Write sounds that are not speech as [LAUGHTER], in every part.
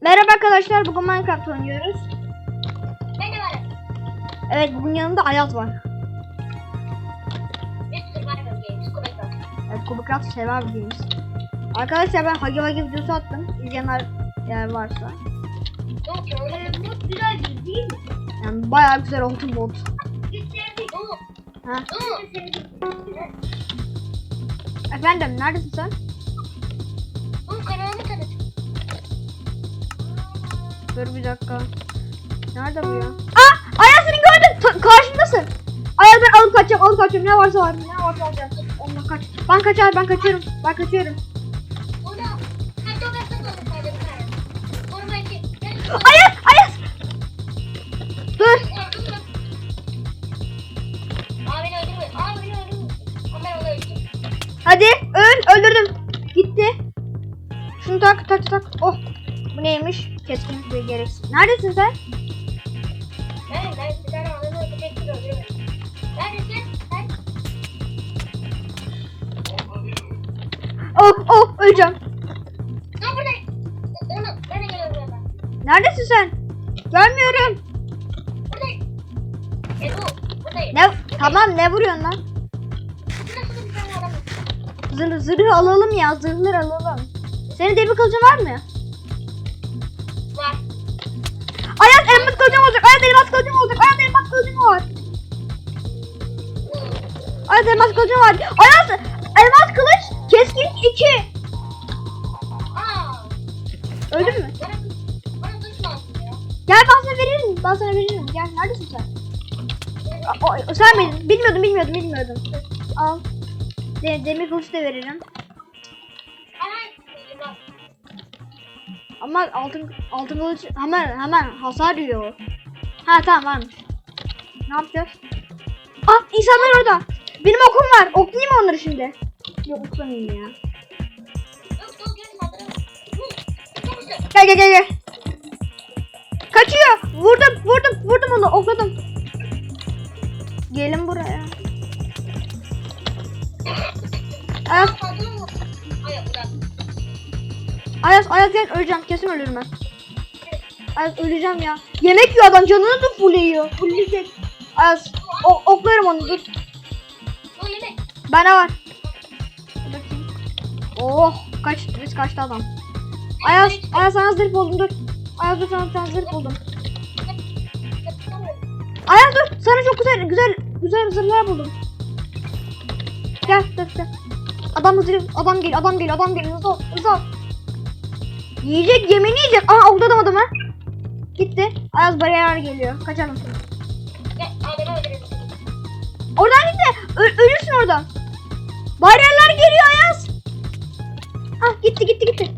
Merhaba arkadaşlar, bugün Minecraft oynuyoruz. Ben de varım. Evet, bugün yanımda Ayaz var. Survivor Games. Evet, Kubicraft sever games. Arkadaşlar ben Hagi Vagi videosu attım. İzleyenler eğer varsa. Yok öyle güzel değil, değil mi? Yani bayağı güzel oldu bot. Ha. Efendim, neredesin sen? Dur bir dakika. Nerede bu ya? Aa! Ayaz seni gördüm. Ta- karşındasın. Ayaz ben alıp kaçacağım, alıp kaçacağım. Ne varsa var, ne varsa alacağım. Onunla kaç. Ben kaçar, ben kaçıyorum. Ben kaçıyorum. Bir gereksiz. Neredesin sen? Ben ben bir tane adamı öldürecektim öldüremedim. Neredesin? Sen? Oh oh öleceğim. Lan buradayım. Onu ben de geliyorum yanına. Neredesin sen? Görmüyorum. Buradayım. E bu. Buradayım. Ne? Tamam ne vuruyorsun lan? Zırh, zırhı alalım ya. Zırhları alalım. Senin demir kılıcın var mı? Elmas kılıcım olacak. Ayaz elmas kılıcım olacak. Ayaz elmas kılıcım var. Ayaz elmas kılıcım var. Ayaz elmas kılıç keskin 2. Aa. Öldün mü? Gel ben sana veririm. Ben sana veririm. Gel neredesin sen? O- sen miydin? Bilmiyordum bilmiyordum bilmiyordum. Al. De, demir kılıç da veririm. Ama altın altın kılıç hemen hemen hasar yiyor. Ha tamam varmış. Ne yapacağız? Ah insanlar orada. Benim okum var. Oklayayım mı onları şimdi? Yok oklamayayım ya. Gel. Gel gel gel. Kaçıyor. Vurdum vurdum vurdum onu okladım. Gelin buraya. Ayaz, Ayaz, Ayaz gel öleceğim. Kesin ölürüm ben. Ayaz öleceğim ya. Yemek yiyor adam canını da full yiyor. Fulleyecek. Ayaz o, oklarım onu dur. Bana var. Oh kaç biz kaçtı adam. Ayaz, Ayaz sana zırh buldum dur. Ayaz dur sana, sana zırh buldum. Ayaz dur sana çok güzel güzel güzel zırhlar buldum. Gel dur gel. Adam zırh adam gel adam gel adam gel hızlı hızlı. Yiyecek yemeğini yiyecek. Aa okladım adamı. Gitti. Ayaz bariyer geliyor. Adamı öldürelim. Oradan gitti. Ö- ölürsün oradan. Bariyerler geliyor Ayaz. Ah gitti gitti gitti.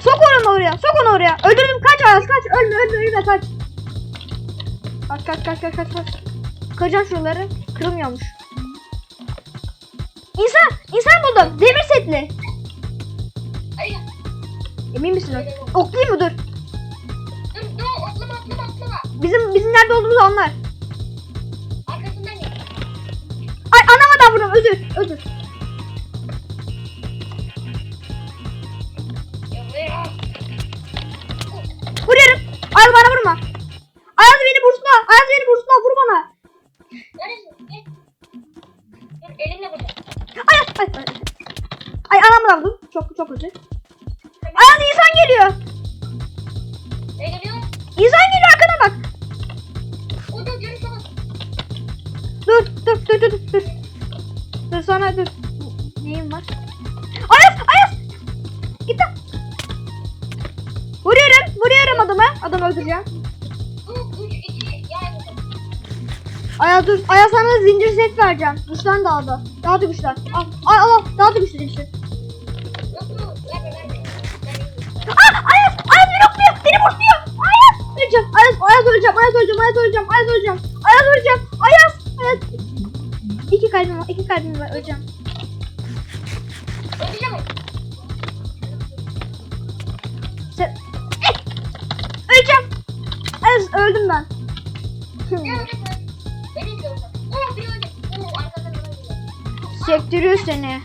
Sok onu oraya. Sok onu oraya. Öldürdüm. Kaç Ayaz kaç. Ölme ölme ölme kaç. Kaç kaç kaç kaç kaç kaç. Kıracağım şuraları. Kırılmıyormuş. İnsan. insan buldum. Demir setli. Ay. Emin misin? Oklayayım mı? Dur. Dur dur atlama atlama atlama. Bizim bizim nerede olduğumuzu anlar. Arkasından gel. Ay anamadan vurdum. Özür. Özür. Adamı. Adamı öldüreceğim. Bu 3 2 yani. Ayaz dur. Ayaz sana zincir set vereceğim. Güçlen daha da. Daha da güçlen. Al al al. Daha da güçlü. Ben Ah Ayaz! Ayaz beni okluyor! Beni vurduyor! Ayaz! Öleceğim! Ayaz! Ayaz öleceğim! Ayaz öleceğim! Ayaz öleceğim! Ayaz öleceğim! Ayaz öleceğim! Ayaz! Ayaz! İki kalbim var. iki kalbim var. Öleceğim. Sektiriyor seni.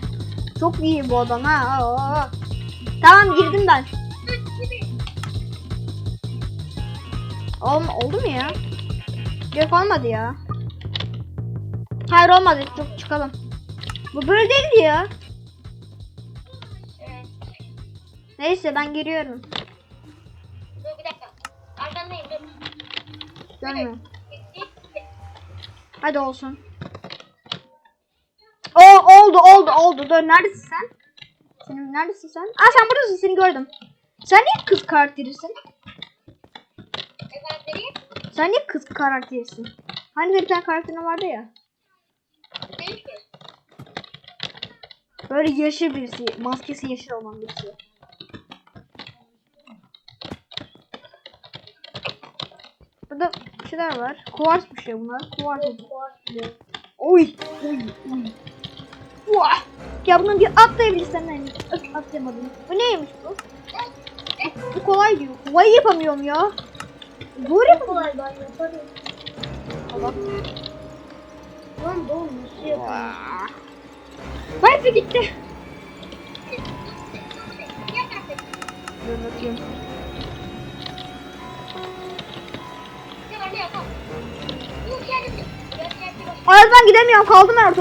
Çok iyi bu adam ha. Tamam girdim ben. Ol, oldu mu ya? Yok olmadı ya. Hayır olmadı. Çok çıkalım. Bu böyle değildi ya. Neyse ben giriyorum. Dur bir dakika. Arkandayım dur. Görmüyorum. Hadi olsun. Oldu oldu oldu. Dur neredesin sen? Senin neredesin sen? Aa sen buradasın seni gördüm. Sen niye kız karakterisin? Efendim? Sen niye kız karakterisin? Hani bir tane karakterin vardı ya. Değil ki. Böyle yeşil birisi. Maskesi yeşil olan birisi. Burada bir şeyler var. Kuvars bir şey bunlar. Kuvars. Oy. Oy. Oy. Vah. Ya bunu bir atlayabilirsen hani. Öp, atlayamadım. Bu neymiş bu? Bu kolay diyor. Kolay yapamıyorum ya. Zor yapamıyorum. Kolay ben yaparım. Allah. Lan doğru nasıl yapayım? Wifi gitti. Ben. Hayır ben gidemiyorum. Kaldım ben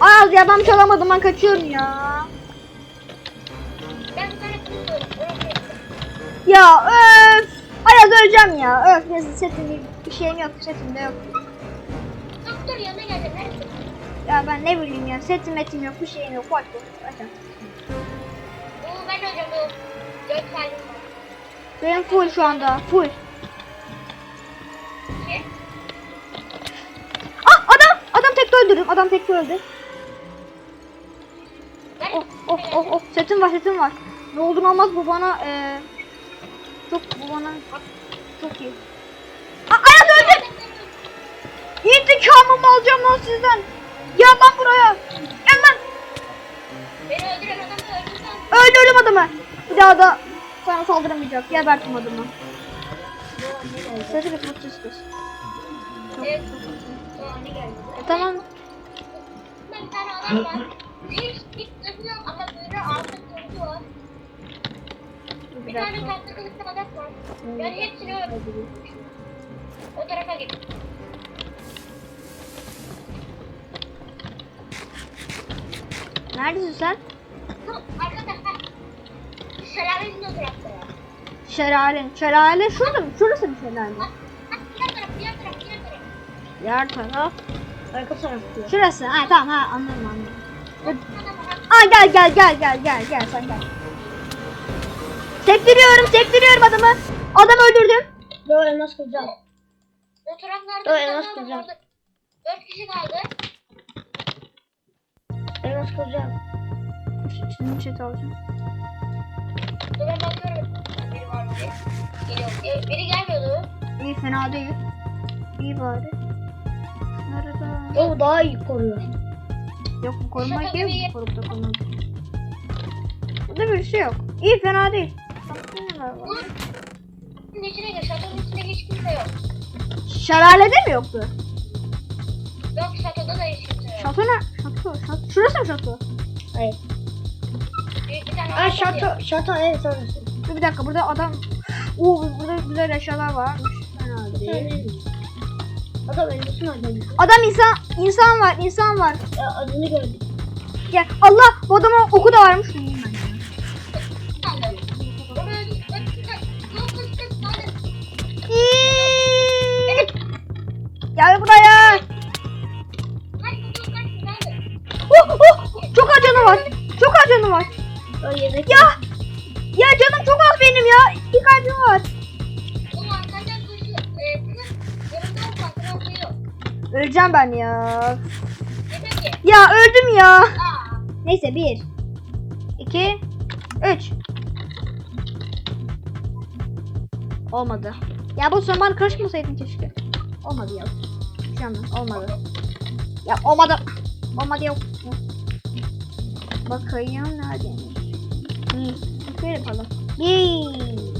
ortalıkta. Ayaz ya ben bir şey. Ben kaçıyorum ya. Ben sana. Ya öf. Ayaz öleceğim ya. Öf. Neyse setim bir şeyim yok. Setim de yok. Doktor yanına geldi. Neredesin? Ya ben ne bileyim ya. Setim metim yok. Bir şeyim yok. Bak. Açın. Oo ben hocam bu. Dört. Benim full şu anda. Full. İki. Ah adam. Adam tek öldürdüm. Adam tek öldü. Oh oh oh. Setim var setim var. Ne olur olmaz bu bana eee çok bu bana çok iyi. Aa, Ayaz öldü. İntikamımı alacağım lan sizden. Gel lan buraya. Gel lan. Beni öldüren adam da öldürsen. Öldürdüm adamı. Bir daha da sana saldıramayacak. Gebertim adamı. Sesi mutlu kız. Çok Evet. E, tamam. Ben bir tane adam var. Isınıyor ama böyle altı kılıcı var. Bir tane tatlı kılıçlı adam var. Yani hepsini öldürdüm. O tarafa git. Neredesin sen? Arkada. Şelalenin o tarafta ya. Şelalen. Şelale şurada mı? Şurası mı şelale? Diğer taraf, diğer taraf, diğer taraf. Yer taraf. Arka taraf diyor. Şurası. Ha tamam ha anladım anladım. Adam var. Aa gel gel gel gel gel gel sen gel. Sektiriyorum sektiriyorum adamı. Adam öldürdüm. Doğru elmas kıracağım. O taraflarda Dur, bir elmas kıracağım. Dört kişi kaldı. Elmas kıracağım. Şimdi chat alacağım. Dur ben bakıyorum. Biri var mı diye. Geliyor diye. Biri gelmiyordu. İyi fena değil. İyi bari. Şunları da... O daha iyi koruyor. Yok yok. gibi. Bu korupta korumak. Burada bir şey yok. İyi fena değil. Bunun içine gir. Şatonun içinde hiç kimse yok. Şelalede mi yoktu? Yok şatoda da hiç kimse yok. Şato ne? Şato, şato. Şurası mı şato? Hayır. Büyük bir tane Aa şato, şato evet orası. Dur bir dakika burada adam... Oo burada güzel eşyalar varmış. Fena değil. Adam elmasın adamı. Adam insan insan var insan var. Ya adını gördüm. Ya Allah bu adamın oku da varmış. Gel buraya. Oh, oh, çok az canı var. Çok az canı var. Ya Öleceğim ben ya. Ya öldüm ya. Neyse bir. iki, Üç. Olmadı. Ya bu zaman karışmasaydın keşke. Olmadı ya. Canım olmadı. Ya olmadı. Olmadı yok. Bakayım neredeymiş. Hmm. Şöyle yapalım. Bir.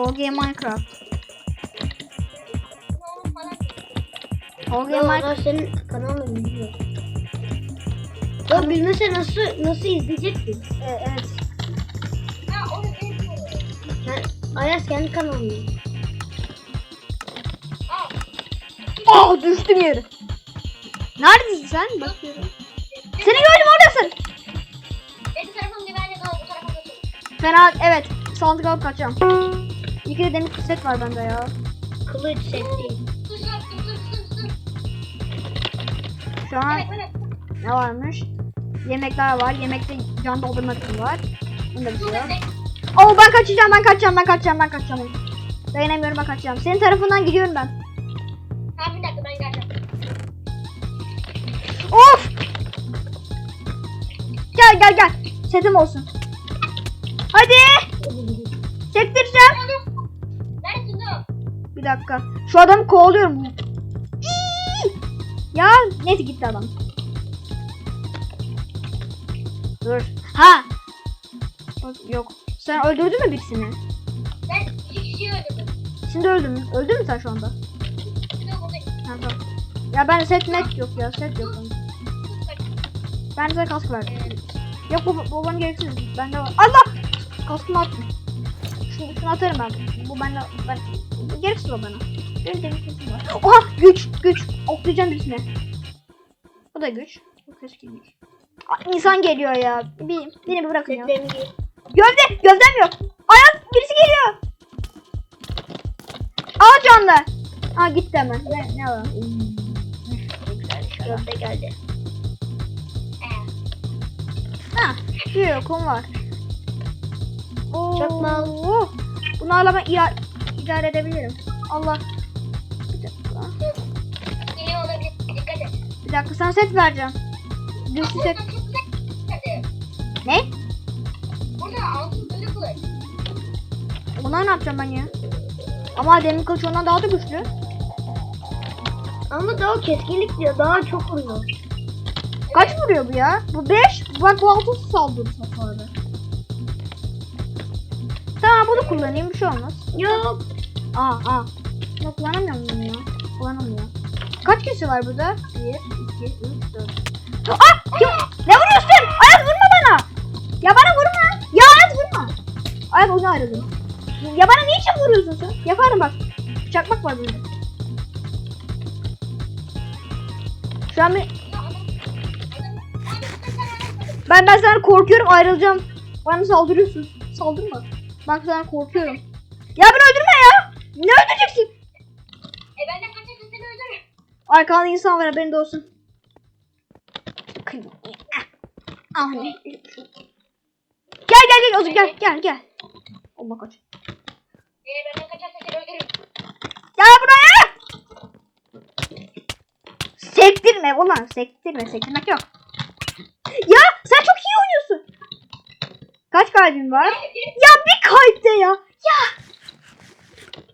OG Minecraft. OG Minecraft. Senin kanalını bilmiyor. Ya bilmese nasıl nasıl izleyeceksin? Ee, evet. Ha onu ben Sen Ayaz kendi kanalını. Ah düştüm yere. Neredesin sen? Bakıyorum. Seni gördüm oradasın. Benim tarafım güvenli kal. Bu tarafa götür. Fena evet. Sandık alıp kaçacağım. Ki de demir set var bende ya. Kılıç set değil. Dur dur. Şu an Evet evet. ne varmış? Yemekler var. Yemekte can doldurmak için var. Bunda bir şey yok. Oo ben kaçacağım ben kaçacağım ben kaçacağım ben kaçacağım. Dayanamıyorum ben kaçacağım. Senin tarafından gidiyorum ben. Tamam bir dakika ben geleceğim. Of! Gel gel gel. Setim olsun. Hadi. Çektireceğim. Dakika. Şu adamı kovalıyorum. Ya neyse gitti adam. Dur. Ha. Bak, Yok. Sen öldürdün mü birisini? Ben kişiyi öldürdüm. Şimdi öldün mü? Öldün mü sen şu anda? Bir. Ha, tamam. Ya ben set met yok ya set yok. Ben size kask verdim. Yok bu, bu bana gereksiz. Bende var. Allah! Kaskımı attım. Şunu, şunu atarım ben. Bu bende ben gereksiz o bana. Benim demir kılıcım var. Oha güç güç. Oklayacağım birisine. Bu da güç. Bu keşke güç. Aa, İnsan geliyor ya. Bir, beni bir bırakın ya. Gövde, gövdem yok. Ayak birisi geliyor. Al canlı. Ha gitti hemen. Ne, ne var? Gövde geldi. Ha, bir kum var. Oo, Çakma. Bunlarla ben ia- idare edebilirim. Allah. Bir dakika. Geliyor olabilir. Dikkat et. Bir dakika sana set vereceğim. Güçlü set. Ne? Burada altın böyle kılıç. Bunlar ne yapacağım ben ya? Ama demir kılıç ondan daha da güçlü. Ama daha keskinlik diyor. Daha çok vuruyor. Kaç vuruyor bu ya? Bu 5. Bak bu 6 saldırı hasarı. Tamam bunu kullanayım bir şey olmaz. Yok. Aa aa. Ya kullanamıyor muyum ya? Kullanamıyor. Kaç kişi var burada? 1, 2, 3, 4. Aa! Kim? Ne vuruyorsun? Ayaz vurma bana. Ya bana vurma. Ya Ayaz vurma. Ayaz oyunu ayrıldım. Ya bana niçin vuruyorsun sen? Yaparım bak. Çakmak var burada. Şu an bir... Ben ben sana korkuyorum ayrılacağım. Bana saldırıyorsun. Saldırma. Bak sana korkuyorum. Ya beni öldürme ya. Ne öldüreceksin? E ben de kaçarsa seni öldürürüm. Arkanda insan var haberin de olsun. Ah ne? Gel gel gel Ozan gel gel gel. Allah kaç. E benden kaçarsa seni öldürürüm. Gel buraya. Sektirme ulan sektirme sektirmek yok. Ya sen çok iyi oynuyorsun. Kaç kalbin var? [LAUGHS] Ya bir kalpte ya. Ya.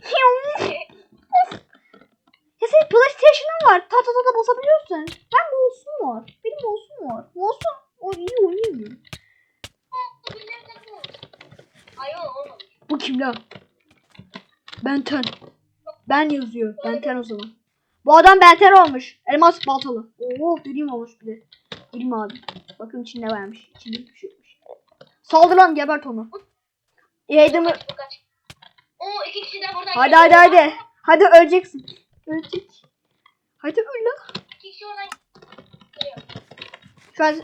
Ya. Senin PlayStation'ın var. Ta ta ta ta basabiliyorsun. Ben olsun var. Benim olsun var. Olsun. O iyi oynuyor. Ay o olmamış. Bu kim lan? Benten. Ben yazıyor. Benten o zaman. Bu adam Benten olmuş. Elmas baltalı. Oo dediğim olmuş bir de. Elim abi. Bakın içinde varmış. İçinde hiçbir şey. Saldır lan gebert onu. Kaç. Oo iki kişi de buradan Hadi hadi hadi. Hadi öleceksin. Ölecek. Hadi öl lan. İki kişi oradan geliyor. Şu an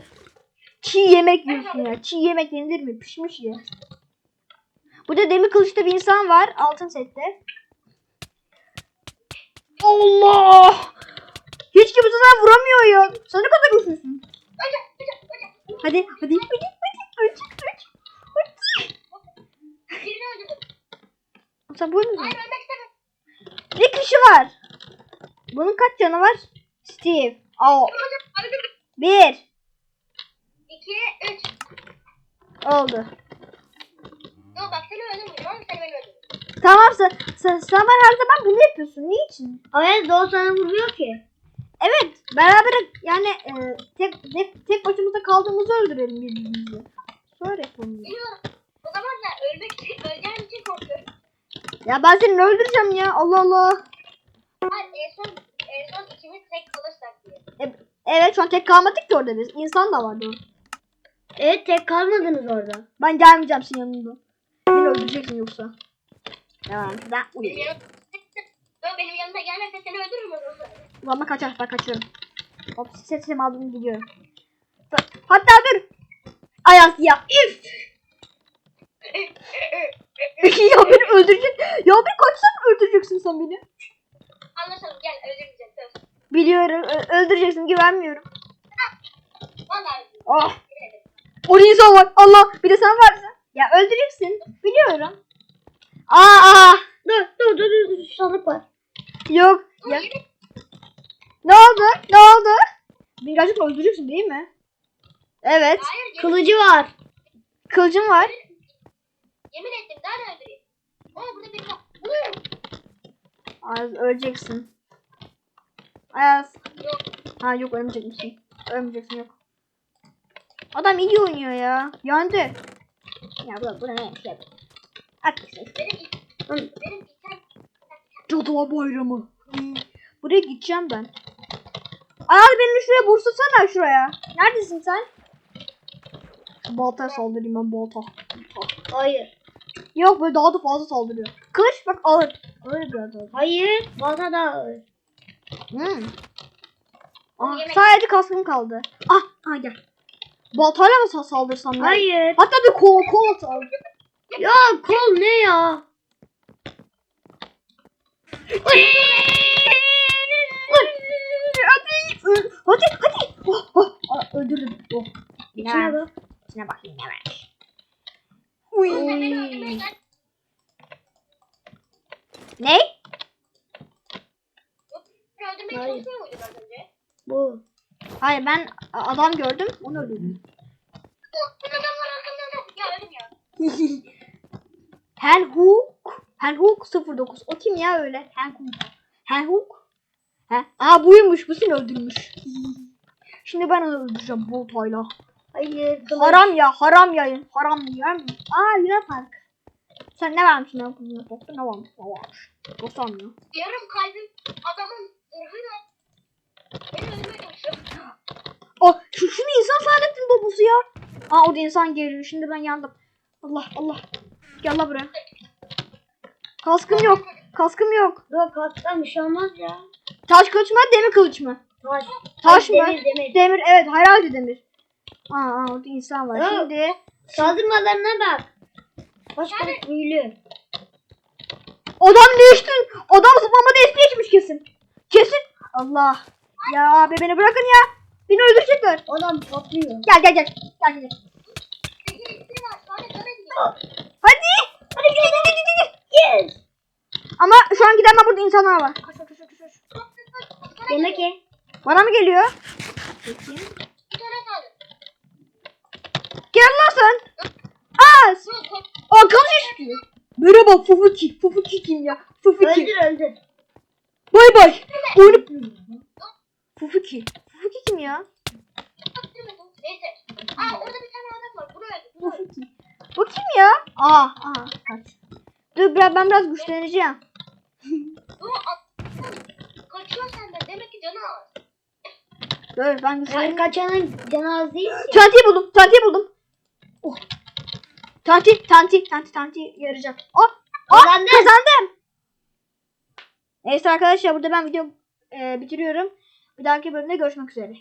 çiğ yemek yiyorsun ya. Çiğ yemek yenir mi? Pişmiş ye. Burada demir kılıçta bir insan var. Altın sette. Allah! Hiç kimse sana vuramıyor ya. Sen ne kadar güçlüsün. Hadi hadi hadi. Ölecek ölecek. Hadi. Birini öldürdüm. Sen bu musun? Hayır ölmek istemem. Bir kişi var. Bunun kaç canı var? Steve. Aa, bir. 2, 3. Oldu. Yok bak seni öldürmeyeceğim ama seni ben öldürürüm. Tamam sen, sen, sen bana her zaman bunu yapıyorsun. Niçin? Da o sana vurmuyor ki. Evet beraber yani e, tek, tek, tek başımıza kaldığımızı öldürelim birbirimizi. Sonra yapalım. O zaman da ölmek için, öleceğim için korkuyorum. Ya ben seni öldüreceğim ya Allah Allah. Hayır en son, en son ikimiz tek kalırsak diye. E, evet şu an tek kalmadık ki orada biz. İnsan da vardı orada. Evet tek kalmadınız orada. Ben gelmeyeceğim senin yanında. Beni öldüreceksin yoksa. Tamam ben. Yok benim yanımda gelmezse seni öldürürüm o zaman. Ulan ben kaçar ben kaçıyorum. Hop sesimi aldım gidiyorum. Hatta dur. Ayaz ya. Üf. ya beni öldürecek. Ya beni kaçsan öldüreceksin sen beni. Anlaşalım gel öldürmeyeceğim söz. Biliyorum öldüreceksin güvenmiyorum. Vallahi Ah. Orada insan var. Allah bir de sen varsın. Ya öldüreceksin. Biliyorum. Aa, aa. Dur dur dur dur, dur sanık var. Yok. Ya. Ne oldu? Ne oldu? Gerçekten öldüreceksin değil mi? Evet. Hayır yemin, Kılıcı var. Kılıcım var. yemin ettim daha ne öldüreyim. Ama burada biri var. Ayaz öleceksin. Ayaz. Yok. Ha yok ölmeyecek misin? Ölmeyeceksin yok. Adam iyi oynuyor ya. Yandı. Ya bu bu ne şey. At gitsin. Benim benim ilk Cadılar bayramı. Hmm. Buraya gideceğim ben. Ayaz beni şuraya vursana şuraya. Neredesin sen? Baltaya saldırayım ben balta. Hayır. Yok böyle daha da fazla saldırıyor. Kılıç bak ağır. Ağır biraz ağır. Hayır. Balta da ağır. Hmm. Ah, Yemek. sadece kaskım kaldı. Ah, ah gel. Baltayla mı sa- saldırsam ya? Hayır. Hatta bir kol kol saldır. Ya kol ne ya? Hadi, ö- hadi, hadi. Oh, oh, ah, öldürdüm. Oh. İçine bak. İçine bak, yine bak. Oğlum sen beni öldürmeye gel. Ne? Beni öldürmeye Hayır. Bu. Hayır ben adam gördüm, onu öldürdüm. Var. Henhook. Henhook 09. O kim ya öyle? Henhook. Henhook. He? Aa buymuş, bu seni öldürmüş. [LAUGHS] Şimdi ben onu öldüreceğim baltayla. Hayır. Kılıç. Haram ya, haram yayın. Haram yer mi? Aa Luna Park. Sen ne vermişsin lan kızına Park'ta? Ne varmış? Ne varmış? Göstermiyor. Yarım kalbim adamın zırhı yok. Beni öldürmeye çalışıyor. Aa şu, şunu insan zannettim babası ya. Aa o da insan geliyor. Şimdi ben yandım. Allah Allah. Gel la buraya. Kaskım yok. Kaskım yok. Dur kalktan bir şey olmaz ya. Taş kılıç mı demir kılıç mı? Taş. Taş mı? Demir demir. Demir evet herhalde demir. Aa, aa orada insan var. Aa. Şimdi Saldırmalarına bak. Taş kılıç büyülü. adam değişti. Adam zıplama değişti geçmiş kesin. Kesin. Allah. Ya be beni bırakın ya. Beni öldürecekler. Adam patlıyor. Gel gel gel. Gel gel. Peki. Hadi. Hadi gidi gidi gidi. Yes. Ama şu an giden burada insanlar var. Koş koş koş koş. Yemek ye. Bana mı geliyor? Bir tane kaldı. Gel lan sen. Kork- arkadaş istiyor. Merhaba Fufuki. Fufuki kim ya? Fufuki. Öldür öldür. Bay bay. Oyunu... Fufuki. Fufuki kim ya? Aa orada bir tane adam var. Öldür. Fufuki. Bu kim ya? Aa, aa kaç. Dur biraz ben biraz güçleneceğim. Kaçıyor senden. Demek ki canı ağır. Dur ben Hayır güçleneceğim. kaçanın canı değil ki. Tantiyi buldum. Tantiyi buldum. Oh. Tanti, tanti, tanti, tanti yarayacak. Oh, oh Kazandın. kazandım. Neyse arkadaşlar burada ben video e, bitiriyorum. Bir dahaki bölümde görüşmek üzere.